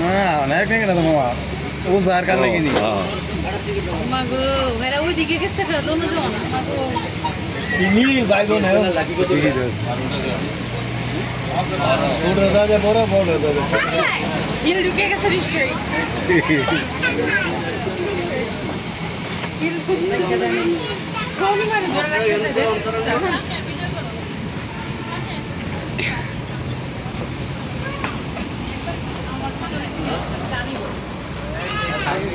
না অনেক নাকি না মামা ও যার কারণে কিনি। হ্যাঁ। মা গো এরা ওইদিকে গেছে তো দুজন মা গো কিনি ভাই বোন ছোট দাদা বড় বড় দাদা হিল ঢুকে গেছে নিশ্চয়ই হিল ঢুকছে কোনি মানে ধরে রাখতে তুমি ব্রাউনিটা দেখছ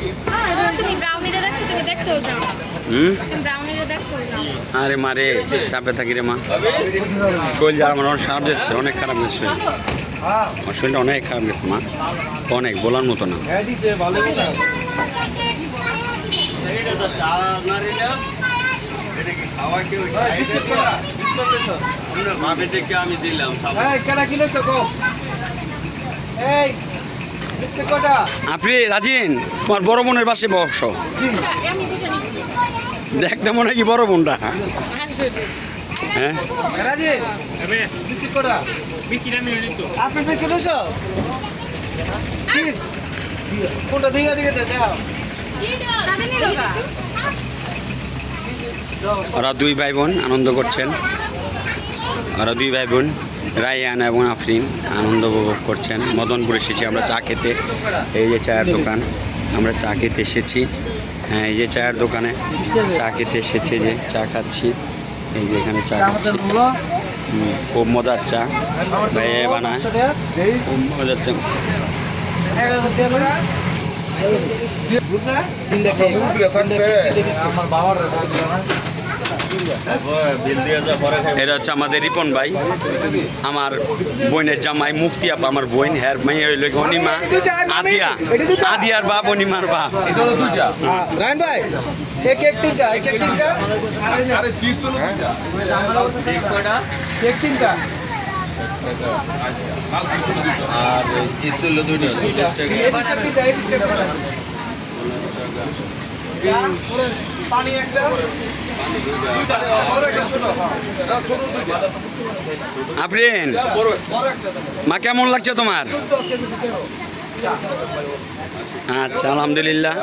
তুমি দেখতেও যাও হুম তুমি ব্রাউনিটা দেখতেও আরে মারে চাপে থাকি রে মা। শরীর যা আমার অনেক খারাপ গেছে অনেক খারাপ গেছে শরীর। আমার শরীরটা অনেক খারাপ গেছে মা। অনেক বলার মতো না। আমি দিলাম এই আপনি রাজিন তোমার বড় বোনের পাশে বস। দেখতে মনে হয় কি বড় বোনটা। হ্যাঁ? কোনটা দিকে দেখাও। ওরা দুই ভাই বোন আনন্দ করছেন। ওরা দুই ভাই বোন। রায়ান এবং আফরিন আনন্দ উপভোগ করছেন। মদনপুর এসেছি আমরা চা খেতে। এই যে চায়ের দোকান, আমরা চা খেতে এসেছি। হ্যাঁ এই যে চায়ের দোকানে চা খেতে এসেছে যে চা খাচ্ছি। এই যে এখানে চা খাচ্ছি। খুব মজার চা। ভাই বানায়। খুব মজার চা। আমার বাবার এটা হচ্ছে আমাদের রিপন ভাই আমার বোনের জামাই মুক্তি আপা আমার বোন হ্যার মাই হইল অনিমা আদিয়া আদিয়ার বাপ অনিমার বাপ। রায়ন ভাই এক এক তিনটা এক এক তিনটা। ঠিক কয়টা এক তিনটা। আর চিপস হলো দুটো টাকা। পানি একটা দুইটা, বড় একটা ছোট। আফরিন মা কেমন লাগছে তোমার? আচ্ছা আলহামদুলিল্লাহ।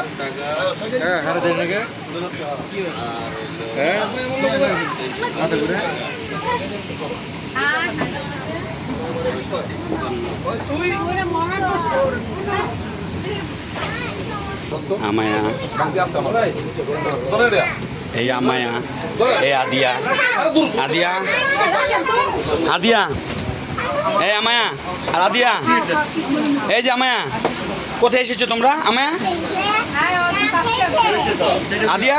ওরা মরার আমায়া। এই আমায়া এই আদিয়া। আদিয়া? আদিয়া? এই আমায়া আর আদিয়া? এই যে আমায়া কোথায় এসেছ তোমরা আমায়া? আদিয়া?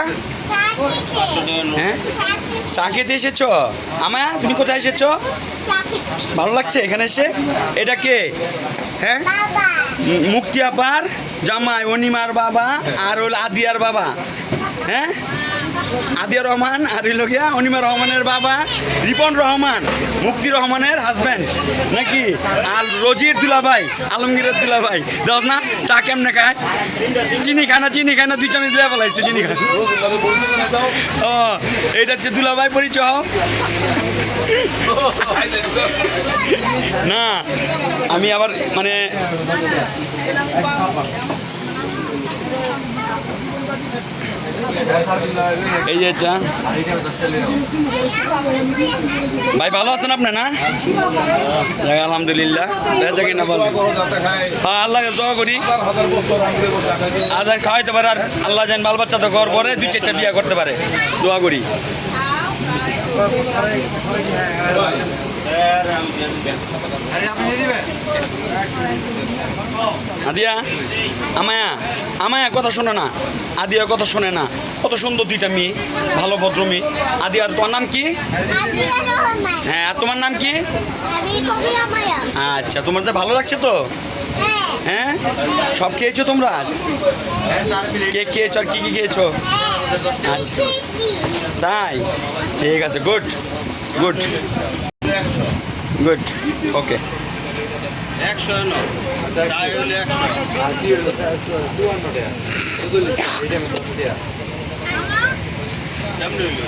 হ্যাঁ? চা খেতে এসেছ? আমায়া তুমি কোথায় এসেছ? ভালো লাগছে এখানে এসে? এটা কে? হ্যাঁ? মুক্তি আপার? জামাই অনিমার বাবা আর হল আদিয়ার বাবা। হ্যাঁ? আদিয়া রহমান আর হইল গিয়া অনিমা রহমানের বাবা, রিপন রহমান মুক্তি রহমানের হাজব্যান্ড নাকি? আর রজির দুলাভাই, আলমগীরের দুলাভাই। দেখ না, চা কেমনে খায়? চিনি খায় না, চিনি খায় না, দুই চামচ দিয়ে ফেলাইছে, চিনি খায় ও এটা হচ্ছে দুলাভাই পরিচয়। না, আমি আবার মানে এই যে চা ভাই, ভালো আছেন আপনি না? আলহামদুলিল্লাহ। হ্যাঁ আল্লাহ দোয়া করি। আজ আর খাওয়াইতে পারে, আর আল্লাহ যেন বাল বাচ্চা তো ঘর পরে দুই চারটা বিয়া করতে পারে। দোয়া করি। আদিয়া আমায়া। আমায়া কথা শোনে না আদিয়া কথা শোনে না। কত সুন্দর দুইটা মেয়ে, ভালো ভদ্র মেয়ে। আদি আর তোমার নাম কি? হ্যাঁ আর তোমার নাম কি? আচ্ছা তোমার ভালো লাগছে তো? হ্যাঁ? সব খেয়েছো তোমরা? কে খেয়েছো আর কি কি খেয়েছো? আচ্ছা। তাই? ঠিক আছে গুড গুড গুড ওকে একশো ন চাই হলে একশো। কেমন হইল